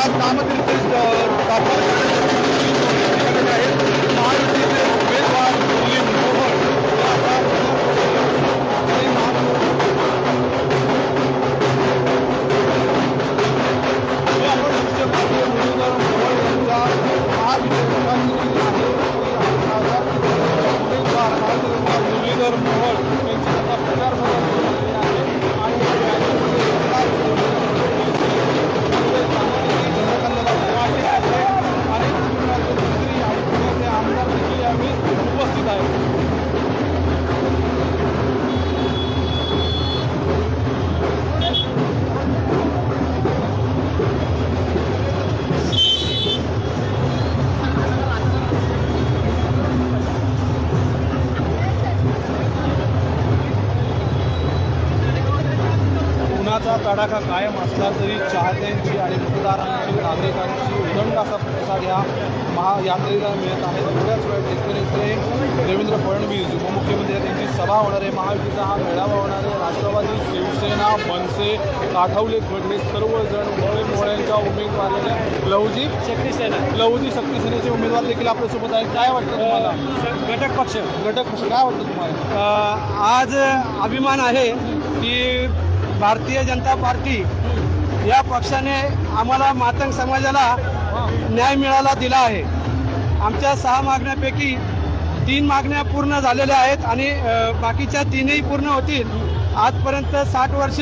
आज नामनिर्देश दाखल आहेत महायुतीचे उमेदवार दिलीप मोहन उमेदवार मुरलीधर मोहन उन्हाचा तडाखा कायम असला तरी चाहत्यांची आणि मतदारांची नागरिकांची उदंड असा प्रतिसाद ह्या महायात्रेला मिळत आहे. थोड्याच इकडे इकडे देवेंद्र फडणवीस उपमुख्यमंत्री आहेत, त्यांची सभा होणार आहे. महायुतीचा हा मेळावा होणार आहे. राष्ट्रवादी शिवसेना मनसे काठवले हे सर्वजण मोळे मोळ्यांच्या उमेदवाराला लवजी शक्तीसेना लवजी शक्ती सेनेचे उमेदवार देखील आपल्यासोबत आहेत. काय वाटतं तुम्हाला? घटक पक्ष. घटक पक्ष. काय वाटतं तुम्हाला? आज अभिमान आहे की भारतीय जनता पार्टी या पक्षाने आम्हाला मातंग समाजाला न्याय मिळाला दिला आहे. आमच्या सहा मागण्यापैकी तीन मागण्या पूर्ण झालेल्या आहेत आणि बाकीच्या तीनही पूर्ण होतील. आजपर्यंत साठ वर्ष